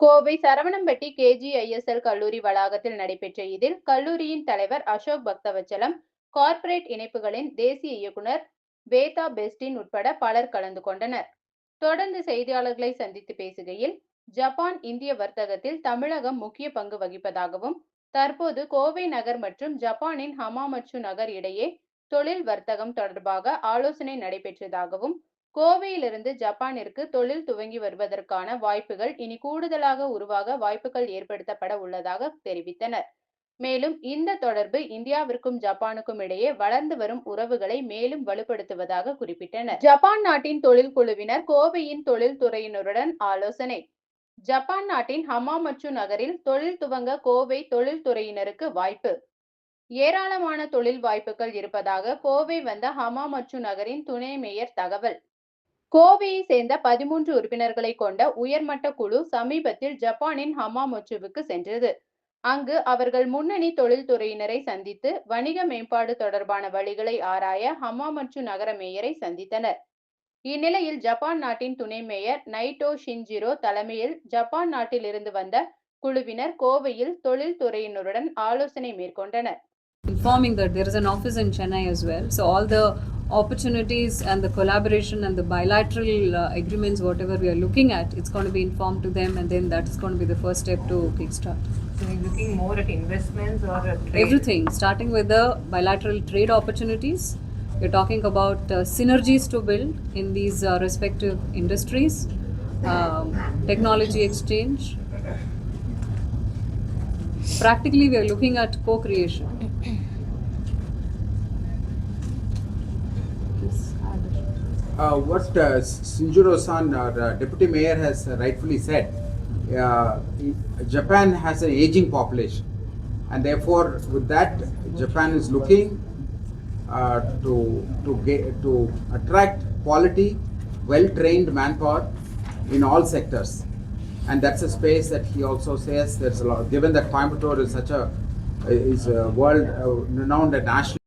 Kovai Saravanampatti KGISL கல்லூரி வளாகத்தில் நடைபெற்ற இதில் கல்லூரியின் தலைவர் அசோக் பக்தவச்சலம் கார்ப்பரேட் இணைப்புகளின் தேசிய இயக்குனர் வேதா பெஸ்டின் உட்பட பலர் கலந்து கொண்டனர். தொடர்ந்து செய்தியாளர்களை சந்தித்து பேசுகையில் ஜப்பான் இந்திய வர்த்தகத்தில் தமிழகம் முக்கிய பங்கு வகிப்பதாகவும் தற்போது கோவை நகர் மற்றும் ஜப்பானின் ஹமாமச்சு நகர் இடையே தொழில் வர்த்தகம் தொடர்பாக ஆலோசனை நடைபெற்றதாகவும் கோவையிலிருந்து ஜப்பானிற்கு தொழில் துவங்கி வருவதற்கான வாய்ப்புகள் இனி கூடுதலாக உருவாக வாய்ப்புகள் ஏற்படுத்தப்பட உள்ளதாக தெரிவித்தனர். மேலும் இந்த தொடர்பு இந்தியாவிற்கும் ஜப்பானுக்கும் இடையே வளர்ந்து வரும் உறவுகளை மேலும் வலுப்படுத்துவதாக குறிப்பிட்டனர். ஜப்பான் நாட்டின் தொழில் குழுவினர் கோவையின் தொழில்துறையினருடன் ஆலோசனை. ஜப்பான் நாட்டின் ஹமாமச்சு நகரில் தொழில் துவங்க கோவை தொழில்துறையினருக்கு வாய்ப்பு. ஏராளமான தொழில் வாய்ப்புகள் இருப்பதாக கோவை வந்த ஹமாமச்சு நகரின் துணை மேயர் தகவல். கோவையை சேர்ந்த பதிமூன்று உறுப்பினர்களை கொண்ட உயர்மட்ட குழு சமீபத்தில் ஜப்பானின் ஹமாமொச்சுவுக்கு சென்றது. அங்கு அவர்கள் முன்னணி தொழில்துறையினரை சந்தித்து வணிக மேம்பாடு தொடர்பான வழிகளை ஆராய ஹமாமொச்சு நகர மேயரை சந்தித்தனர். இந்நிலையில் ஜப்பான் நாட்டின் துணை மேயர் நைட்டோ ஷின்ஜிரோ தலைமையில் ஜப்பான் நாட்டிலிருந்து வந்த குழுவினர் கோவையில் தொழில்துறையினருடன் ஆலோசனை மேற்கொண்டனர். Informing that there is an office in Chennai as well. So all the opportunities and the collaboration and the bilateral uh, agreements, whatever we are looking at, it's going to be informed to them, and then that is going to be the first step to kickstart So you're looking more at investments or at trade? everything. Starting with the bilateral trade opportunities, we're talking about uh, synergies to build in these uh, respective industries, um, technology exchange. Practically, we are looking at co-creation. Please add. Uh, what uh, Shinjiro-san, our uh, deputy mayor, has rightfully said, uh, Japan has an aging population, and therefore, with that, Japan is looking uh, to to get to attract quality, well-trained manpower in all sectors, and that's a space that he also says there's a lot. Given that Coimbatore is such a is a world uh, renowned and national.